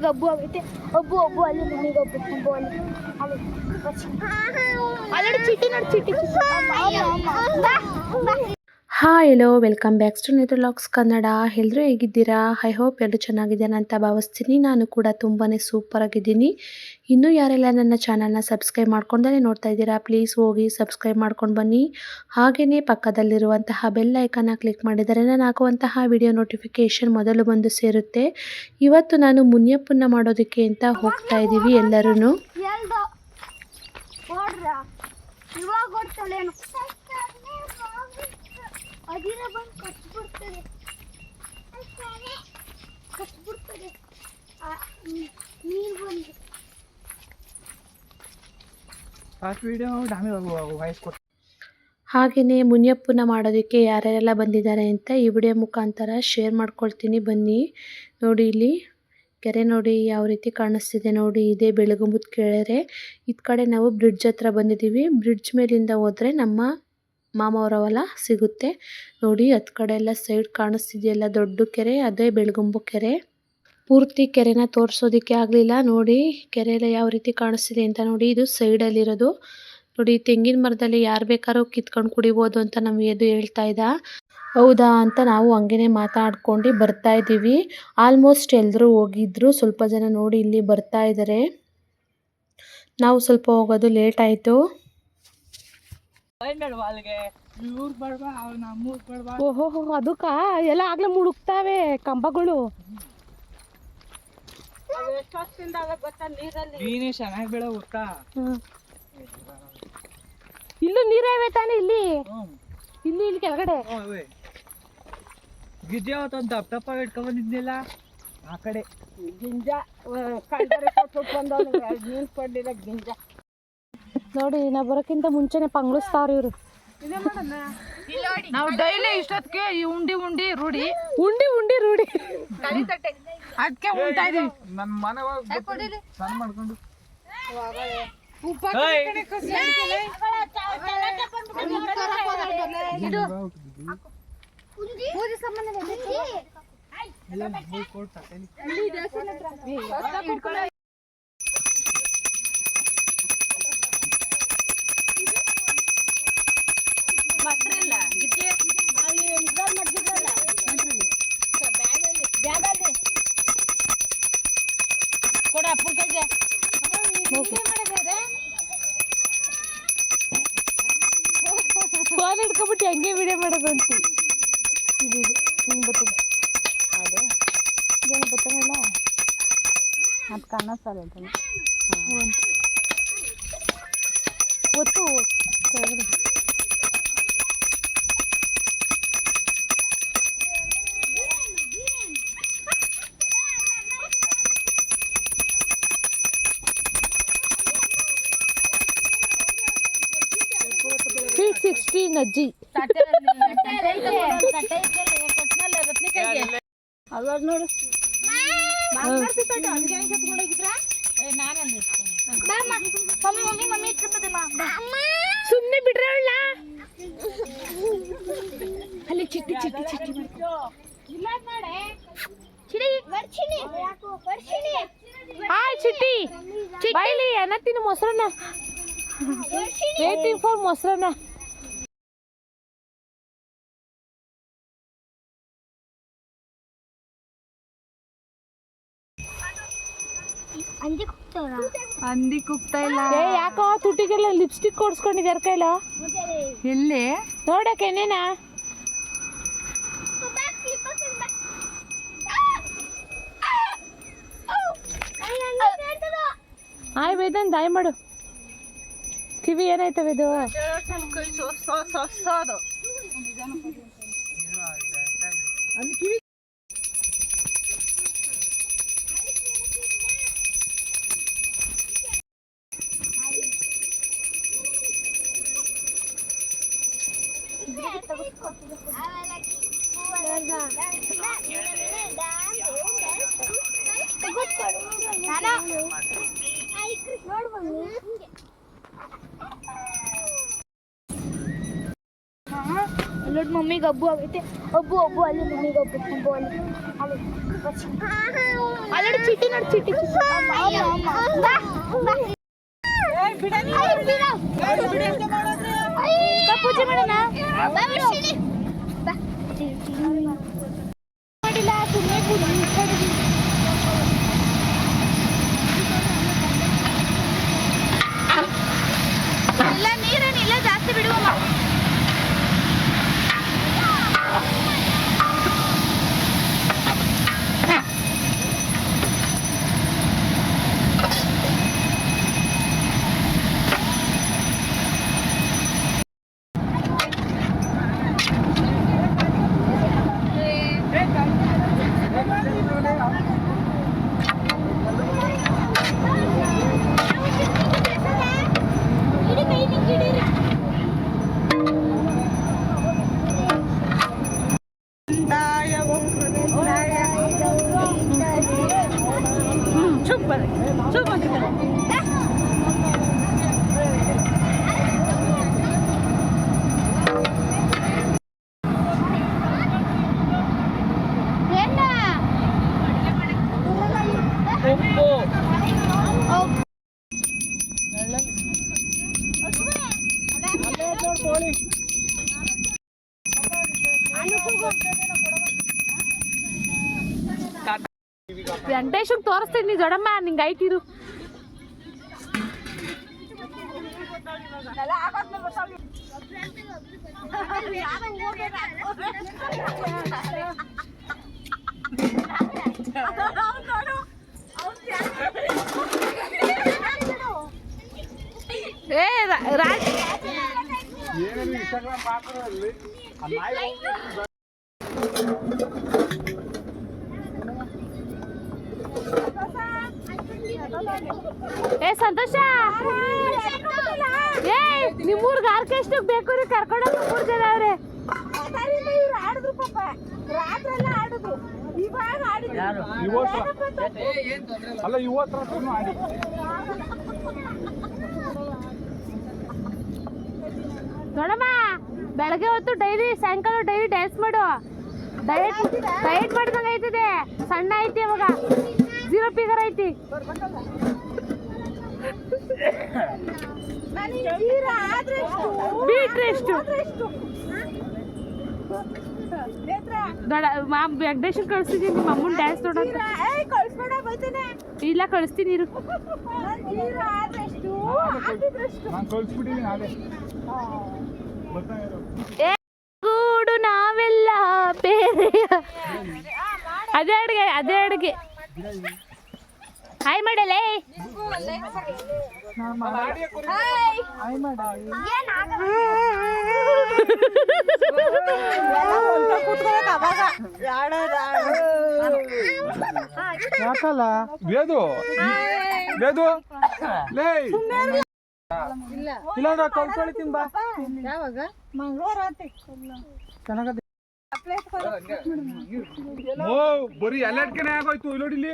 ಮಮ್ಮಿಗೆ ಹಬ್ಬು ಆಗೈತೆ ಹಬ್ಬು ಹಬ್ಬು ಅಲ್ಲಿ ಮಮ್ಮಿಗೆ ಹಬ್ಬು ಹಬ್ಬು ಅಲ್ಲಿ ಅಲ್ಲಿ ಅಲ್ಲಿ ಚೀಟಿ ನೋಡಿ ಚೀಟಿ hi hello welcome back to Netra looks Kannada ಎಲ್ಲರೂ ಹೇಗಿದ್ದೀರಾ? ಐ ಹೋಪ್ ಎಲ್ಲರೂ ಚೆನ್ನಾಗಿದ್ದೇನೆ ಅಂತ ಭಾವಿಸ್ತೀನಿ. ನಾನು ಕೂಡ ತುಂಬಾ ಸೂಪರ್ ಆಗಿದ್ದೀನಿ. ಇನ್ನೂ ಯಾರೆಲ್ಲ ನನ್ನ ಚಾನಲ್ನ ಸಬ್ಸ್ಕ್ರೈಬ್ ಮಾಡ್ಕೊಂಡೇ ನೋಡ್ತಾ ಇದ್ದೀರಾ ಪ್ಲೀಸ್ ಹೋಗಿ ಸಬ್ಸ್ಕ್ರೈಬ್ ಮಾಡ್ಕೊಂಡು ಬನ್ನಿ. ಹಾಗೆಯೇ ಪಕ್ಕದಲ್ಲಿರುವಂತಹ ಬೆಲ್ ಐಕನ್ನ ಕ್ಲಿಕ್ ಮಾಡಿದರೆ ನಾನು ಹಾಕುವಂತಹ ವಿಡಿಯೋ ನೋಟಿಫಿಕೇಷನ್ ಮೊದಲು ಬಂದು ಸೇರುತ್ತೆ. ಇವತ್ತು ನಾನು ಮುನಿಯಪ್ಪನ್ನ ಮಾಡೋದಕ್ಕೆ ಅಂತ ಹೋಗ್ತಾ ಇದ್ದೀವಿ ಎಲ್ಲರೂ ಅದಿರ ಬಂದು ಕಚ್ಬಿಡ್ತದೆ ಕಚ್ಬಿಡ್ತದೆ ನೀರು ಬಂದು. ಫಸ್ಟ್ ವಿಡಿಯೋ ಆಮೇಲೆ ವಾಯ್ಸ್ ಕೊಟ್ಟು ಹಾಗೆಯೇ ಮುನಿಯಪ್ಪನ ಮಾಡೋದಕ್ಕೆ ಯಾರ್ಯಾರೆಲ್ಲ ಬಂದಿದ್ದಾರೆ ಅಂತ ಈ ವಿಡಿಯೋ ಮುಖಾಂತರ ಶೇರ್ ಮಾಡ್ಕೊಳ್ತೀನಿ. ಬನ್ನಿ ನೋಡಿ ಇಲ್ಲಿ. ಕೆರೆ ನೋಡಿ ಯಾವ ರೀತಿ ಕಾಣಿಸ್ತಿದೆ ನೋಡಿ ಇದೆ ಬೆಳಗುಂಬದ ಕೆರೆ ಈ ಕಡೆ ನಾವು ಬ್ರಿಡ್ಜ್ ಹತ್ರ ಬಂದಿದ್ದೀವಿ. ಬ್ರಿಡ್ಜ್ ಮೇಲಿಂದ ಹೋದರೆ ನಮ್ಮ ಹೊಲ ಸಿಗುತ್ತೆ. ನೋಡಿ ಹತ್ತು ಕಡೆ ಎಲ್ಲ ಸೈಡ್ ಕಾಣಿಸ್ತಿದೆಯಲ್ಲ, ದೊಡ್ಡ ಕೆರೆ, ಅದೇ ಬೆಳಗುಂಬು ಕೆರೆ. ಪೂರ್ತಿ ಕೆರೆನ ತೋರಿಸೋದಕ್ಕೆ ಆಗಲಿಲ್ಲ. ನೋಡಿ ಕೆರೆ ಎಲ್ಲ ಯಾವ ರೀತಿ ಕಾಣಿಸ್ತಿದೆ ಅಂತ ನೋಡಿ, ಇದು ಸೈಡಲ್ಲಿರೋದು ನೋಡಿ, ತೆಂಗಿನ ಮರದಲ್ಲಿ ಯಾರು ಬೇಕಾದ್ರೂ ಕಿತ್ಕೊಂಡು ಕುಡಿಬೋದು ಅಂತ ನಮಗೆ ಅದು ಹೇಳ್ತಾ ಇದ್ದ. ಹೌದಾ ಅಂತ ನಾವು ಹಂಗೆ ಮಾತಾಡ್ಕೊಂಡು ಬರ್ತಾ ಇದ್ದೀವಿ. ಆಲ್ಮೋಸ್ಟ್ ಎಲ್ಲರೂ ಹೋಗಿದ್ರು. ಸ್ವಲ್ಪ ಜನ ನೋಡಿ ಇಲ್ಲಿ ಬರ್ತಾ ಇದ್ದಾರೆ ನಾವು ಸ್ವಲ್ಪ ಹೋಗೋದು ಲೇಟ್ ಆಯಿತು. ಓಹೋ ಅದಕ್ಕ ಎಲ್ಲ ಆಗ್ಲೇ ಮುಳುಗ್ತಾವೆ ಕಂಬಗಳು. ನೀನೇ ಚೆನ್ನಾಗಿ ಬೆಳೆ ಗೊತ್ತಾ? ಇಲ್ಲೂ ನೀರೇ ತಾನೆ ಇಲ್ಲಿ? ಇಲ್ಲಿ ಇಲ್ಲಿ ಕೆಳಗಡೆ? ಅವತ್ತೊಂದು ದಪ್ಪ ದಪ್ಪ ಇಟ್ಕೊಂಡ್ ಆ ಕಡೆ. ಗಿಂಜ ಗಿಂಜ. ನೋಡಿ ನಾ ಬರೋಕ್ಕಿಂತ ಮುಂಚೆನೆ ಪಂಗ್ಳಿಸ್ತಾವ್ರಿ ಇವರು. ನಾವು ಡೈಲಿ ಇಷ್ಟೊತ್ತಿಗೆ ಈ ಉಂಡಿ ಉಂಡಿ ರೂಢಿ. ಉಂಡಿ ಉಂಡಿ ರೂಢಿ. ಅದಕ್ಕೆ ಉಂಟಾ ಇದೀವಿ. ನನ್ನ ಮನೆ ಮಾಡ್ಕೊಂಡು. ಸಂಬಂಧ ಫೋನ್ ಹಿಡ್ಕೊಬಿಟ್ಟು ಹಂಗೆ ವಿಡಿಯೋ ಮಾಡೋದು ಅಂತ ಇದು ಇದು ಹಿಂಗೆ ಬರ್ತದೆ. ಅದೇ? ಇದೇನು ಬರ್ತಾನಲ್ಲ ಅದು ಕಾಣಿಸ್ತಲ್ಲ ಒತ್ತು. ಕೆಳಗಡೆ. ಅಜ್ಜಿ ನೋಡು. ಸುಮ್ಮನೆ ಬಿಡ್ರ ಅಲ್ಲಿ ಚಿಟ್ಟಿ ಚಿಟ್ಟಿ ಚಿಟ್ಟಿ ಹಾಯ್ ಚಿಟ್ಟಿ. ಬೈಲಿ ಅನ್ನ ತಿನ್ನು ಮೊಸರನ್ನ. ವೇಟಿಂಗ್ ಫಾರ್ ಮೊಸರನ್ನ. ಹಂದಿ ಕುಗ್ತಾ ಇಲ್ಲ. ಏ ಯಾಕೋ ತುಟಿಗೆಲ್ಲ ಲಿಪ್ಸ್ಟಿಕ್ ಕೊಡ್ಸ್ಕೊಂಡಿದ್ದಾರೆ ಕೈಲ? ಎಲ್ಲಿ? ನೋಡಕ್ಕೆ ಏನೇನ ಆಯ್ ಬೇದನ್ ದಾಯ್ ಮಾಡು. ಕಿವಿ ಏನಾಯ್ತವೆ ಇದು ಕಿವಿ लोड मम्मी गब्बू आ गए थे अब्बू अब्बू वाले मम्मी गब्बू अब्बू वाले आलो बच्चा आलो चिट्टी ना Chitti Chitti bye bye bye ए बिटा नहीं ए बिटा ए बिटा के बड़ा रे सब पूछे मैंने ना बाय बाय बाय ಏನ ಉಪ್ಪು ವೆಂಕಟೇಶಂಗೆ ತೋರಿಸ್ತೀನಿ ದೊಡ್ಡಮ್ಮ ನಿಂಗೆ ಐತಿರು ಏ ರಾ- ರಾಜ್ ಯಾರು? ಅಲ್ಲ ಇವತ್ತು ಆಡಿ. ನೋಡಮ್ಮ ಬೆಳಗ್ಗೆ ಹೊತ್ತು ಡೈಲಿ ಸಾಯಂಕಾಲ ಡೈಲಿ ಡ್ಯಾನ್ಸ್ ಮಾಡು. ಡಯಟ್ ಡಯಟ್ ಮಾಡಿದಂಗ ಐತಿದೆ ಸಣ್ಣ ಐತಿ ಅವಾಗ. ಜೀರೋ ಫಿಗರ್ ಐತಿ ಬೀಟ್ರೆ ಎಷ್ಟು? ದೊಡ್ಡ ಮಾ ವೆಂಕಟೇಶನ್ ಕಳಿಸ್ತಿದ್ದೀನಿ ನಿಮ್ಮ ಅಮ್ಮನ ಡ್ಯಾನ್ಸ್ ನೋಡೋದು ಇಲ್ಲ ಕಳಿಸ್ತೀನಿ ಇರು. ಗೂಡು ನಾವೆಲ್ಲ ಬೇರೆ ಅದೇ ಅಡುಗೆ ಅದೇ ಅಡುಗೆ. ಹಾಯ್ ಮಾಡಲೇ ಯಾಕಲ್ಲ? ಬೇದು ಬೇದು ಲೇ. ಇಲ್ಲಾಂದ್ರೆ ಕಲ್ತ್ಕೊಳ್ತೀನಿ ಬಾ. ಚೆನ್ನಾಗದ ಓ ಬರೀ ಎಲ್ಲಡ್ಕೆನೆ ಆಗೋಯ್ತು ಇಲ್ಲಿ.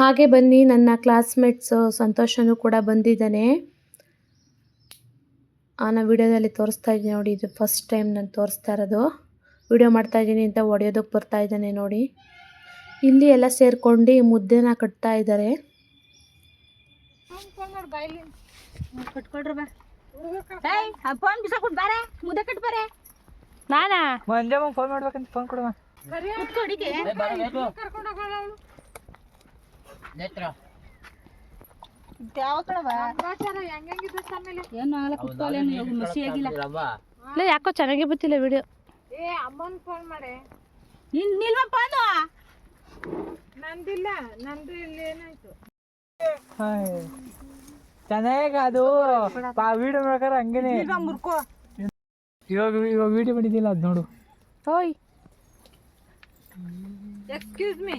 ಹಾಗೆ ಬನ್ನಿ ನನ್ನ ಕ್ಲಾಸ್ಮೇಟ್ಸು ಸಂತೋಷನೂ ಕೂಡ ಬಂದಿದ್ದಾನೆ. ನಾನು ವಿಡಿಯೋದಲ್ಲಿ ತೋರಿಸ್ತಾ ಇದ್ದೀನಿ ನೋಡಿ ಇದು ಫಸ್ಟ್ ಟೈಮ್ ನಾನು ತೋರಿಸ್ತಾ ಇರೋದು. ವಿಡಿಯೋ ಮಾಡ್ತಾ ಇದ್ದೀನಿ ಅಂತ ಒಡೆಯೋದಕ್ಕೆ ಬರ್ತಾ ಇದ್ದಾನೆ ನೋಡಿ. ಇಲ್ಲಿ ಎಲ್ಲ ಸೇರ್ಕೊಂಡು ಮುದ್ದೆನ ಕಟ್ತಾ ಇದ್ದಾರೆ. ಫೋನ್ ಬಿಸಾಕ್ಬಿಟ್ಟು ಬಾರೆ ಮುದ್ದೆ ಕಟ್ ಬಾರೆ ನಾನಾ ಮುಂದೆ ಫೋನ್ ಮಾಡ್ಬೇಕಂತ ಫೋನ್ ಯಾಕೋ ಚೆನ್ನಾಗಿ ಬತ್ತಿಲ್ಲ ವಿಡಿಯೋ ಫೋನು ಚೆನ್ನಾಗ ಅದು ವಿಡಿಯೋ ನೋಡ್ಕಾರ ಹಂಗೇನೆ. ಮುರ್ಕೋ. ಇವಾಗ ಇವಾಗ ವಿಡಿಯೋ ಮಾಡಿದ್ದಿಲ್ಲ ಅದು ನೋಡು. ಓಯ್ ಎಕ್ಸ್ಕ್ಯೂಸ್ ಮೀ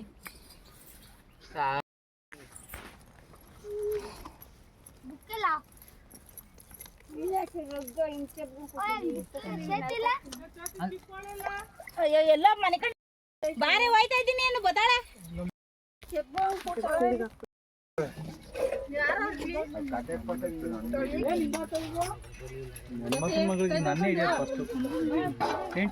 ಅಯ್ಯೋ ಎಲ್ಲ ಮನೆ ಕಡೆ ಬಾರಿ ಹೋಯ್ತಾ ಇದ್ದೀನಿ ಏನು ಗೊತ್ತಾಳ ಮಗಳಿಗೆ ನನ್ನೇ ಫಸ್ಟು ನಿಮ್ಮ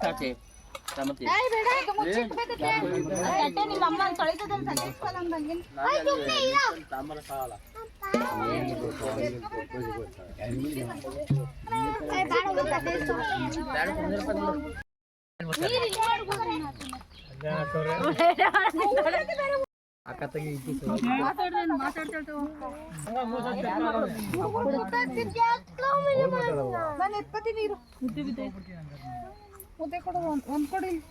ಅಕ್ಕ ತಂಗಿ ನಾನು ಎತ್ಕೋತೀನಿ ನೀರು ಮುದ್ದೆ ಕೊಡು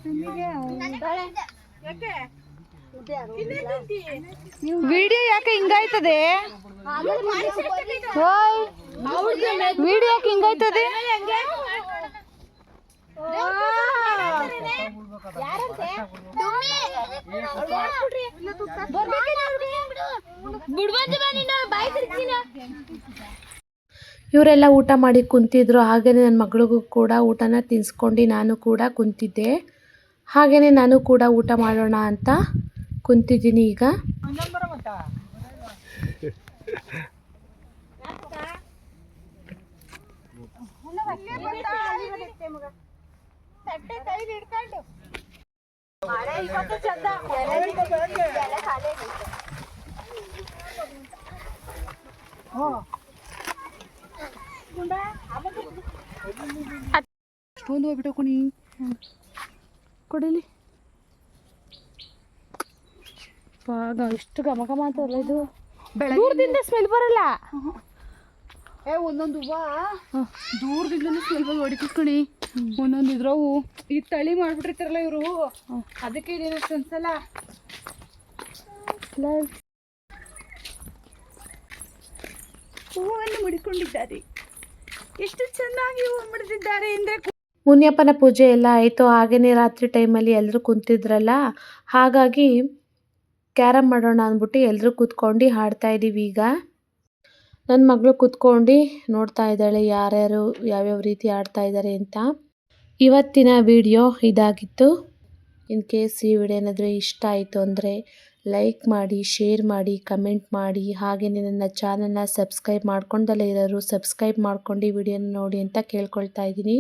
ನಿಮಗೆ ವಿಡಿಯೋ ಯಾಕೆ ಹಿಂಗಾಯ್ತದೆ? ವಿಡಿಯೋ ಯಾಕೆ ಹಿಂಗಾಯ್ತದೆ? ಇವರೆಲ್ಲ ಊಟ ಮಾಡಿ ಕುಂತಿದ್ರು. ಹಾಗೆಯೇ ನನ್ನ ಮಗಳಿಗೂ ಕೂಡ ಊಟನ ತಿನ್ಸ್ಕೊಂಡು ನಾನು ಕೂಡ ಕುಂತಿದ್ದೆ. ಹಾಗೆಯೇ ನಾನು ಕೂಡ ಊಟ ಮಾಡೋಣ ಅಂತ ಕುಂತಿದ್ದೀನಿ ಈಗ. ಅಷ್ಟೊಂದು ಹೋಗ್ಬಿಟ್ಟು ಕುಣಿ. ಕೊಡಿಲಿ. ಪಾಗ ಎಷ್ಟು ಘಮ ಘಮ ಅಂತಲ್ಲ ಇದು? ದೂರದಿಂದ ಸ್ಮೆಲ್ ಬರಲ್ಲ. ಏ ಒಂದೊಂದು ಹೂವ? ದೂರದಿಂದಲೂ ಸ್ಮೆಲ್ ಬಂದು ಹೊಡಿತಿಸ್ಕೊಣಿ ಒಂದೊಂದು ಇದ್ರವು ಈ ತಳಿ ಮಾಡ್ಬಿಟ್ಟಿರ್ತಾರಲ್ಲ ಇವರು. ಅದಕ್ಕೆ ಇದೇನೋ ಅನ್ಸಲ್ಲ ಹೂವನ್ನು ಮುಡಿಕೊಂಡಿದ್ದಾರೆ. ಎಷ್ಟು ಚೆನ್ನಾಗಿ ಹೂವು ಮುಡಿದಿದ್ದಾರೆ ಅಂದ್ರೆ ಮುನಿಯಪ್ಪನ ಪೂಜೆ ಎಲ್ಲ ಆಯಿತು. ಹಾಗೆಯೇ ರಾತ್ರಿ ಟೈಮಲ್ಲಿ ಎಲ್ಲರೂ ಕುಂತಿದ್ರಲ್ಲ? ಹಾಗಾಗಿ ಕ್ಯಾರಮ್ ಮಾಡೋಣ ಅಂದ್ಬಿಟ್ಟು ಎಲ್ಲರೂ ಕೂತ್ಕೊಂಡು ಹಾಡ್ತಾ ಇದ್ದೀವಿ ಈಗ. ನನ್ನ ಮಗಳು ಕೂತ್ಕೊಂಡು ನೋಡ್ತಾ ಇದ್ದಾಳೆ ಯಾರ್ಯಾರು ಯಾವ್ಯಾವ ರೀತಿ ಆಡ್ತಾ ಇದ್ದಾರೆ ಅಂತ. ಇವತ್ತಿನ ವಿಡಿಯೋ ಇದಾಗಿತ್ತು. ಇನ್ ಕೇಸ್ ಈ ವಿಡಿಯೋ ಏನಾದರೂ ಇಷ್ಟ ಆಯಿತು ಅಂದರೆ ಲೈಕ್ ಮಾಡಿ ಶೇರ್ ಮಾಡಿ ಕಮೆಂಟ್ ಮಾಡಿ ಹಾಗೆಯೇ ನನ್ನ ಚಾನಲ್ನ ಸಬ್ಸ್ಕ್ರೈಬ್ ಮಾಡ್ಕೊಂಡಲ್ಲೇ ಇರೋರು ಸಬ್ಸ್ಕ್ರೈಬ್ ಮಾಡ್ಕೊಂಡು ವಿಡಿಯೋನ ನೋಡಿ ಅಂತ ಕೇಳ್ಕೊಳ್ತಾ ಇದ್ದೀನಿ.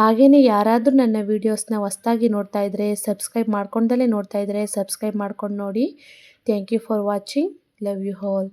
ಹಾಗೆಯೇ ಯಾರಾದರೂ ನನ್ನ ವೀಡಿಯೋಸ್ನ ಹೊಸ್ದಾಗಿ ನೋಡ್ತಾ ಇದ್ದರೆ ಸಬ್ಸ್ಕ್ರೈಬ್ ಮಾಡ್ಕೊಂಡಲ್ಲೇ ನೋಡ್ತಾ ಇದ್ದರೆ ಸಬ್ಸ್ಕ್ರೈಬ್ ಮಾಡ್ಕೊಂಡು ನೋಡಿ. Thank you for watching love you all